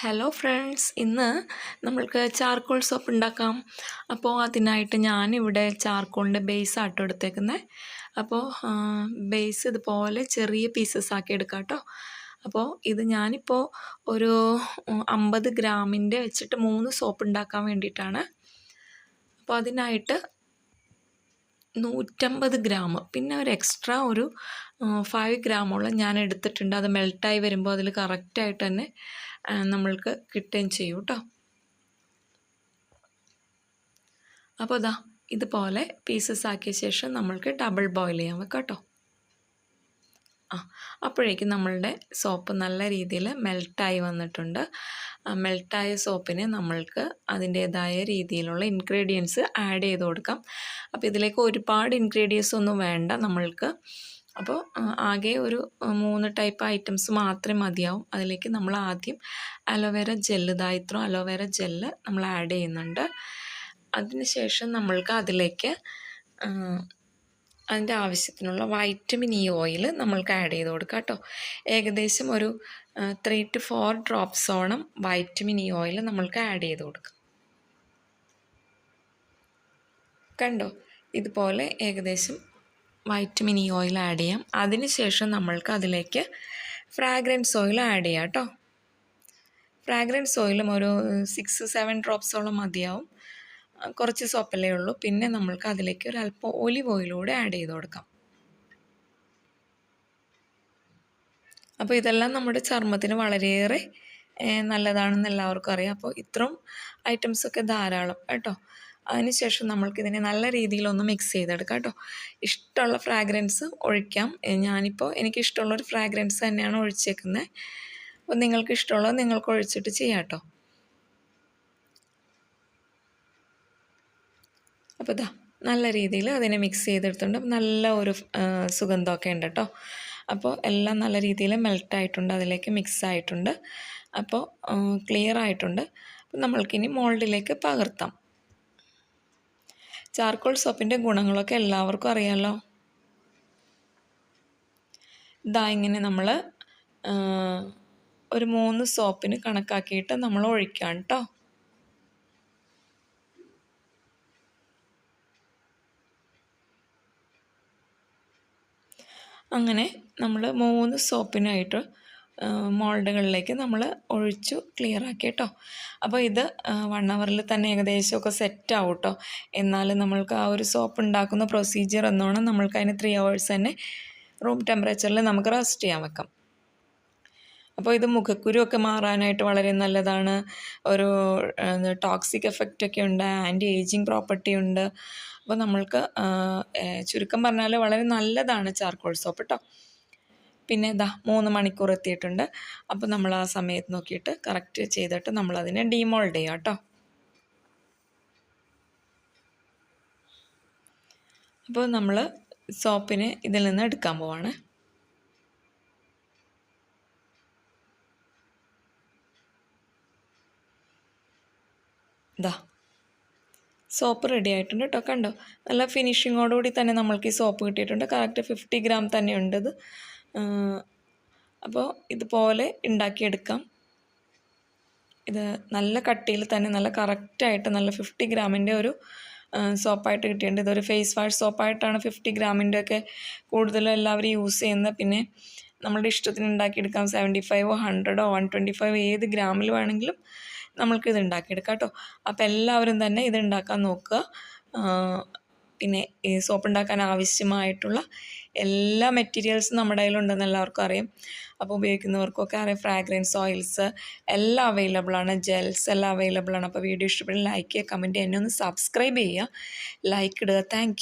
Hello friends ഇന്ന് നമ്മൾക്ക് charcoal soap ഉണ്ടാക്കാം. അപ്പോൾ അതിനായിട്ട് ഞാനിവിടെ ചാർക്കോളിന്റെ ബേസ് ആട്ടോ എടുത്തേക്കുന്നത് അപ്പോൾ ബേസ് ഇതുപോലെ ചെറിയ പീസസ് ആക്കി എടുക്കാം കേട്ടോ അപ്പോൾ ഇത് ഞാനിപ്പോൾ ഒരു അമ്പത് ഗ്രാമിന്റെ വെച്ചിട്ട് മൂന്ന് സോപ്പ് ഉണ്ടാക്കാൻ വേണ്ടിയിട്ടാണ്. അപ്പോൾ അതിനായിട്ട് നൂറ്റമ്പത് ഗ്രാം പിന്നെ ഒരു എക്സ്ട്രാ ഒരു ഫൈവ് ഗ്രാമോളം ഞാൻ എടുത്തിട്ടുണ്ട്. അത് മെൽട്ടായി വരുമ്പോൾ അതിൽ കറക്റ്റായിട്ട് തന്നെ നമ്മൾക്ക് കിട്ടുകയും ചെയ്യും കേട്ടോ. അപ്പോൾ ഇതാ ഇതുപോലെ പീസസ് ആക്കിയ ശേഷം നമ്മൾക്ക് ഡബിൾ ബോയിൽ ചെയ്യാൻ വെക്കാം കേട്ടോ. ആ അപ്പോഴേക്കും നമ്മളുടെ സോപ്പ് നല്ല രീതിയിൽ മെൽട്ടായി വന്നിട്ടുണ്ട്. മെൽട്ടായ സോപ്പിന് നമ്മൾക്ക് അതിന്റേതായ രീതിയിലുള്ള ഇൻഗ്രീഡിയൻസ് ആഡ് ചെയ്ത് കൊടുക്കാം. അപ്പോൾ ഇതിലേക്ക് ഒരുപാട് ഇൻഗ്രീഡിയൻസ് ഒന്നും വേണ്ട നമ്മൾക്ക് അപ്പോൾ ആകെ ഒരു മൂന്ന് ടൈപ്പ് ഐറ്റംസ് മാത്രമേ മതിയാവും. അതിലേക്ക് നമ്മൾ ആദ്യം അലോവേര ജെല്ല് ദായിത്രം അലോവേര ജെല്ല് നമ്മൾ ആഡ് ചെയ്യുന്നുണ്ട്. അതിനുശേഷം നമ്മൾക്ക് അതിലേക്ക് അതിന്റെ ആവശ്യത്തിനുള്ള വൈറ്റമിൻ ഇ ഓയിൽ നമ്മൾക്ക് ആഡ് ചെയ്ത് കൊടുക്കാം കേട്ടോ. ഏകദേശം ഒരു ത്രീ ടു ഫോർ ഡ്രോപ്സോളം വൈറ്റമിൻ ഇ ഓയിൽ നമ്മൾക്ക് ആഡ് ചെയ്ത് കൊടുക്കുക കണ്ടോ? ഇതുപോലെ ഏകദേശം വൈറ്റമിൻ ഇ ഓയിൽ ആഡ് ചെയ്യാം. അതിനുശേഷം നമ്മൾക്ക് അതിലേക്ക് ഫ്രാഗ്രൻസ് ഓയിൽ ആഡ് ചെയ്യാം കേട്ടോ. ഫ്രാഗ്രൻസ് ഓയിലും ഒരു സിക്സ് സെവൻ ഡ്രോപ്സോളം മതിയാവും. കുറച്ച് സോപ്പല്ലേ ഉള്ളൂ. പിന്നെ നമ്മൾക്ക് അതിലേക്ക് ഒരു അല്പം ഒലിവ് ഓയിലൂടെ ആഡ് ചെയ്ത് കൊടുക്കാം. അപ്പോൾ ഇതെല്ലാം നമ്മുടെ ചർമ്മത്തിന് വളരെയേറെ നല്ലതാണെന്ന് എല്ലാവർക്കും അറിയാം. അപ്പോൾ ഇത്രയും ഐറ്റംസൊക്കെ ധാരാളം കേട്ടോ. അതിനുശേഷം നമ്മൾക്കിതിനെ നല്ല രീതിയിലൊന്ന് മിക്സ് ചെയ്തെടുക്കാം കേട്ടോ. ഇഷ്ടമുള്ള ഫ്രാഗ്രൻസ് ഒഴിക്കാം. ഞാനിപ്പോൾ എനിക്കിഷ്ടമുള്ളൊരു ഫ്രാഗ്രൻസ് തന്നെയാണ് ഒഴിച്ചേക്കുന്നത് അപ്പോൾ നിങ്ങൾക്ക് ഇഷ്ടമുള്ളത് നിങ്ങൾക്ക് ഒഴിച്ചിട്ട് ചെയ്യാം കേട്ടോ. അപ്പോൾ ഇതാ നല്ല രീതിയിൽ അതിനെ മിക്സ് ചെയ്തെടുത്തുണ്ട് നല്ല ഒരു സുഗന്ധമൊക്കെ ഉണ്ട് കേട്ടോ. അപ്പോൾ എല്ലാം നല്ല രീതിയിൽ മെൽട്ടായിട്ടുണ്ട് അതിലേക്ക് മിക്സ് ആയിട്ടുണ്ട്. അപ്പോൾ ക്ലിയർ ആയിട്ടുണ്ട്. അപ്പോൾ നമ്മൾക്കിനി മോൾഡിലേക്ക് പകർത്താം. ചാർക്കോൾ സോപ്പിന്റെ ഗുണങ്ങളൊക്കെ എല്ലാവർക്കും അറിയാമല്ലോ ഇതാ ഇങ്ങനെ നമ്മൾ ഒരു മൂന്ന് സോപ്പിന് കണക്കാക്കിയിട്ട് നമ്മൾ ഒഴിക്കാം കേട്ടോ അങ്ങനെ നമ്മൾ മൂന്ന് സോപ്പിനായിട്ട് മോൾഡുകളിലേക്ക് നമ്മൾ ഒഴിച്ചു ക്ലിയർ ആക്കി കേട്ടോ അപ്പോൾ ഇത് വൺ അവറിൽ തന്നെ ഏകദേശമൊക്കെ സെറ്റ് ആവും കേട്ടോ എന്നാലും നമ്മൾക്ക് ആ ഒരു സോപ്പ് ഉണ്ടാക്കുന്ന പ്രൊസീജിയർ എന്നോണം നമ്മൾക്ക് അതിന് ത്രീ അവേഴ്സ് തന്നെ റൂം ടെമ്പറേച്ചറിൽ നമുക്ക് റെസ്റ്റ് ചെയ്യാൻ വെക്കാം. അപ്പോൾ ഇത് മുഖക്കുരുവൊക്കെ മാറാനായിട്ട് വളരെ നല്ലതാണ്. ഒരു ടോക്സിക് എഫക്റ്റ് ഒക്കെ ഉണ്ട് ആന്റി ഏജിങ് പ്രോപ്പർട്ടി ഉണ്ട്. അപ്പോൾ നമ്മൾക്ക് ചുരുക്കം പറഞ്ഞാൽ വളരെ നല്ലതാണ് ചാർക്കോൾ സോപ്പ് കേട്ടോ പിന്നെ ഇതാ മൂന്ന് മണിക്കൂർ എത്തിയിട്ടുണ്ട്. അപ്പോൾ നമ്മൾ ആ സമയത്ത് നോക്കിയിട്ട് കറക്റ്റ് ചെയ്തിട്ട് നമ്മളതിനെ ഡീമോൾഡ് ചെയ്യാം കേട്ടോ. അപ്പോൾ നമ്മൾ സോപ്പിനെ ഇതിൽ നിന്ന് എടുക്കാൻ പോവാണ്. ഇതാ സോപ്പ് റെഡി ആയിട്ടുണ്ട് കേട്ടോ. കണ്ടോ? നല്ല ഫിനിഷിങ്ങോടുകൂടി തന്നെ നമ്മൾക്ക് ഈ സോപ്പ് കിട്ടിയിട്ടുണ്ട്. കറക്റ്റ് ഫിഫ്റ്റി ഗ്രാം തന്നെ ഉണ്ട് ഇത് അപ്പോൾ ഇതുപോലെ ഉണ്ടാക്കിയെടുക്കാം. ഇത് നല്ല കട്ടിയിൽ തന്നെ നല്ല കറക്റ്റായിട്ട് നല്ല ഫിഫ്റ്റി ഗ്രാമിന്റെ ഒരു സോപ്പായിട്ട് കിട്ടിയിട്ടുണ്ട്. ഇതൊരു ഫേസ് വാഷ് സോപ്പായിട്ടാണ് ഫിഫ്റ്റി ഗ്രാമിന്റെ ഒക്കെ കൂടുതലും എല്ലാവരും യൂസ് ചെയ്യുന്നത്. പിന്നെ നമ്മളുടെ ഇഷ്ടത്തിന് ഉണ്ടാക്കിയെടുക്കാം. സെവന്റി ഫൈവോ ഹൺഡ്രഡോ വൺ ട്വന്റി ഫൈവ് ഏത് ഗ്രാമിൽ വേണമെങ്കിലും നമ്മൾക്ക് ഇത് ഉണ്ടാക്കിയെടുക്കാം കേട്ടോ. അപ്പോൾ എല്ലാവരും തന്നെ ഇത് ഉണ്ടാക്കാൻ നോക്കുക. പിന്നെ സോപ്പ് ഉണ്ടാക്കാൻ ആവശ്യമായിട്ടുള്ള എല്ലാ മെറ്റീരിയൽസും നമ്മുടെ കയ്യിലുണ്ടെന്ന് എല്ലാവർക്കും അറിയാം. അപ്പോൾ ഉപയോഗിക്കുന്നവർക്കൊക്കെ അറിയാം ഫ്രാഗ്രൻസ് ഓയിൽസ് എല്ലാം അവൈലബിൾ ആണ് ജെൽസ് എല്ലാം അവൈലബിൾ ആണ്. അപ്പോൾ വീഡിയോ ഇഷ്ടപ്പെടുന്ന ലൈക്ക് ചെയ്യുക കമന്റ് എന്നെ ഒന്ന് സബ്സ്ക്രൈബ് ചെയ്യുക. ലൈക്ക് ഇടുക. താങ്ക്